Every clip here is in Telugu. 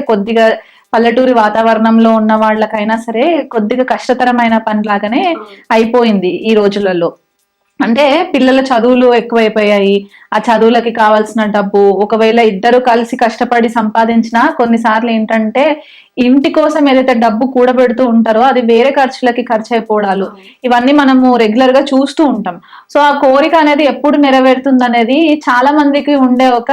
కొద్దిగా పల్లెటూరి వాతావరణంలో ఉన్న వాళ్ళకైనా సరే కొద్దిగా కష్టతరమైన పని లాగానే అయిపోయింది ఈ రోజులలో. అంటే పిల్లల చదువులు ఎక్కువైపోయాయి. ఆ చదువులకి కావాల్సిన డబ్బు ఒకవేళ ఇద్దరు కలిసి కష్టపడి సంపాదించినా కొన్నిసార్లు ఏంటంటే ఇంటి కోసం ఏదైతే డబ్బు కూడబెడుతూ ఉంటారో అది వేరే ఖర్చులకి ఖర్చు అయిపోవడాలు ఇవన్నీ మనము రెగ్యులర్గా చూస్తూ ఉంటాం. సో ఆ కోరిక అనేది ఎప్పుడు నెరవేరుతుంది అనేది చాలా మందికి ఉండే ఒక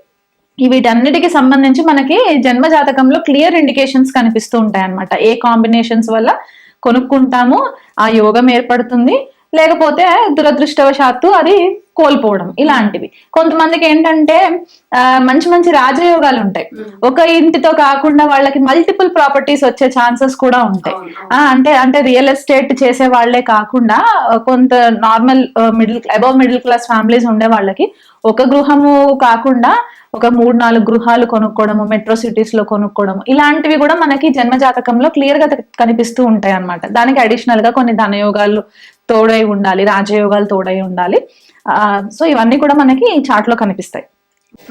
వీటన్నిటికి సంబంధించి మనకి జన్మ జాతకంలో క్లియర్ ఇండికేషన్స్ కనిపిస్తూ ఉంటాయి అన్నమాట ఏ కాంబినేషన్స్ వల్ల కొనుక్కుంటాము ఆ యోగం ఏర్పడుతుంది లేకపోతే దురదృష్టవశాత్తు అది కోల్పోవడం ఇలాంటివి. కొంతమందికి ఏంటంటే మంచి మంచి రాజయోగాలు ఉంటాయి. ఒక ఇంటితో కాకుండా వాళ్ళకి మల్టిపుల్ ప్రాపర్టీస్ వచ్చే ఛాన్సెస్ కూడా ఉంటాయి. అంటే అంటే రియల్ ఎస్టేట్ చేసే వాళ్ళే కాకుండా కొంత normal middle above middle class families ఉండే వాళ్ళకి ఒక గృహము కాకుండా ఒక మూడు నాలుగు గృహాలు కొనుక్కోవడము మెట్రో సిటీస్లో కొనుక్కోవడము ఇలాంటివి కూడా మనకి జన్మ జాతకంలో క్లియర్గా కనిపిస్తూ ఉంటాయి అన్నమాట దానికి అడిషనల్గా కొన్ని ధనయోగాలు తోడై ఉండాలి రాజయోగాలు తోడై ఉండాలి. ఆ, సో ఇవన్నీ కూడా మనకి చార్ట్లో కనిపిస్తాయి.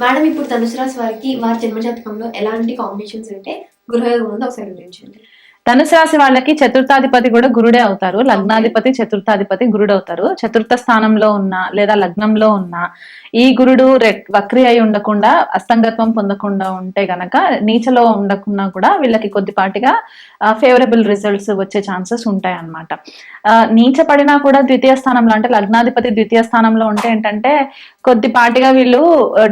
మేడం ఇప్పుడు ధనుసు రాశి వారికి వారి జన్మజాతకంలో ఎలాంటి కాంబినేషన్స్ ఉంటే గృహయోగం ఉందో ఒకసారి వివరించండి. ధనుసు రాశి వాళ్ళకి చతుర్థాధిపతి కూడా గురుడే అవుతారు. లగ్నాధిపతి చతుర్థాధిపతి గురుడు అవుతారు. చతుర్థ స్థానంలో ఉన్న లేదా లగ్నంలో ఉన్న ఈ గురుడు వక్రి అయి ఉండకుండా అస్తంగత్వం పొందకుండా ఉంటే గనక నీచలో ఉండకుండా కూడా వీళ్ళకి కొద్దిపాటిగా ఫేవరబుల్ రిజల్ట్స్ వచ్చే ఛాన్సెస్ ఉంటాయి అన్నమాట నీచ పడినా కూడా ద్వితీయ స్థానంలో అంటే లగ్నాధిపతి ద్వితీయ స్థానంలో ఉంటే ఏంటంటే కొద్దిపాటిగా వీళ్ళు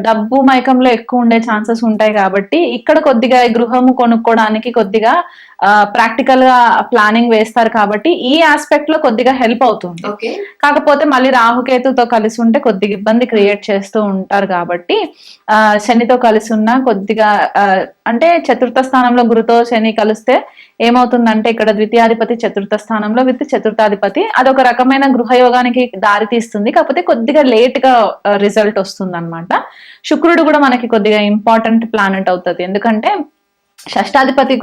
డబ్బు మైకంలో ఎక్కువ ఉండే ఛాన్సెస్ ఉంటాయి కాబట్టి ఇక్కడ కొద్దిగా గృహము కొనుక్కోవడానికి కొద్దిగా ఆ, ప్రాక్టికల్గా ప్లానింగ్ వేస్తారు కాబట్టి ఈ ఆస్పెక్ట్లో కొద్దిగా హెల్ప్ అవుతుంది. కాకపోతే మళ్ళీ రాహుకేతుతో కలిసి ఉంటే కొద్దిగా ఇబ్బంది క్రియేట్ చేస్తూ ఉంటారు కాబట్టి ఆ, శనితో కలిసి ఉన్న కొద్దిగా అంటే చతుర్థ స్థానంలో గురుతో శని కలిస్తే ఏమవుతుందంటే ఇక్కడ ద్వితీయాధిపతి చతుర్థ స్థానంలో విత్ చతుర్థాధిపతి అదొక రకమైన గృహయోగానికి దారి తీస్తుంది. కాకపోతే కొద్దిగా లేట్గా రిజల్ట్ వస్తుంది అనమాట శుక్రుడు కూడా మనకి కొద్దిగా ఇంపార్టెంట్ ప్లానెట్ అవుతుంది. ఎందుకంటే షష్టాధిపతి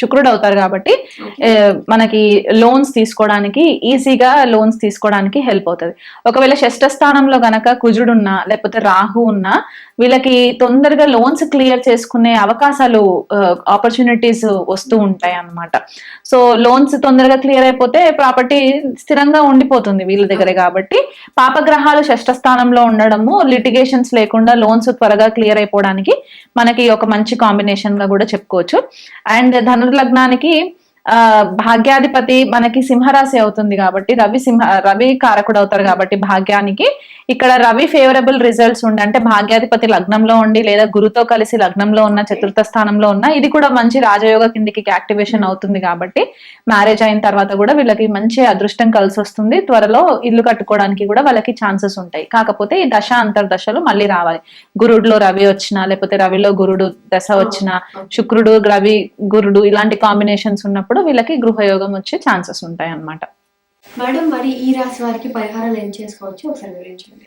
శుక్రుడు అవుతారు కాబట్టి మనకి లోన్స్ తీసుకోవడానికి ఈజీగా లోన్స్ తీసుకోవడానికి హెల్ప్ అవుతుంది. ఒకవేళ షష్ఠ స్థానంలో గనక కుజుడు ఉన్నా లేకపోతే రాహు ఉన్నా వీళ్ళకి తొందరగా లోన్స్ క్లియర్ చేసుకునే అవకాశాలు ఆపర్చునిటీస్ వస్తూ ఉంటాయి అన్నమాట. సో లోన్స్ తొందరగా క్లియర్ అయిపోతే ప్రాపర్టీ స్థిరంగా ఉండిపోతుంది వీళ్ళ దగ్గరే కాబట్టి పాపగ్రహాలు షష్ఠ స్థానంలో ఉండడము లిటిగేషన్స్ లేకుండా లోన్స్ త్వరగా క్లియర్ అయిపోవడానికి మనకి ఒక మంచి కాంబినేషన్గా కూడా చెప్పుకోవచ్చు. అండ్ ధనుర్లగ్నానికి ఆ భాగ్యాధిపతి మనకి సింహరాశి అవుతుంది కాబట్టి రవి సింహ రవి కారకుడు అవుతారు కాబట్టి భాగ్యానికి ఇక్కడ రవి ఫేవరబుల్ రిజల్ట్స్ ఉండి అంటే భాగ్యాధిపతి లగ్నంలో ఉండి లేదా గురుతో కలిసి లగ్నంలో ఉన్న చతుర్థ స్థానంలో ఉన్న ఇది కూడా మంచి రాజయోగ కిందికి యాక్టివేషన్ అవుతుంది కాబట్టి మ్యారేజ్ అయిన తర్వాత కూడా వీళ్ళకి మంచి అదృష్టం కలిసి వస్తుంది. త్వరలో ఇల్లు కట్టుకోవడానికి కూడా వాళ్ళకి ఛాన్సెస్ ఉంటాయి. కాకపోతే ఈ దశ అంతర్దశలు మళ్ళీ రావాలి. గురుడులో రవి వచ్చినా లేకపోతే రవిలో గురుడు దశ వచ్చినా శుక్రుడు రవి గురుడు ఇలాంటి కాంబినేషన్స్ ఉన్నప్పుడు వీళ్ళకి గృహయోగం వచ్చే ఛాన్సెస్ ఉంటాయి అన్నమాట మేడం మరి ఈ రాశి వారికి పరిహారాలు ఏం చేసుకోవచ్చు? ఒకసారి వివరించండి.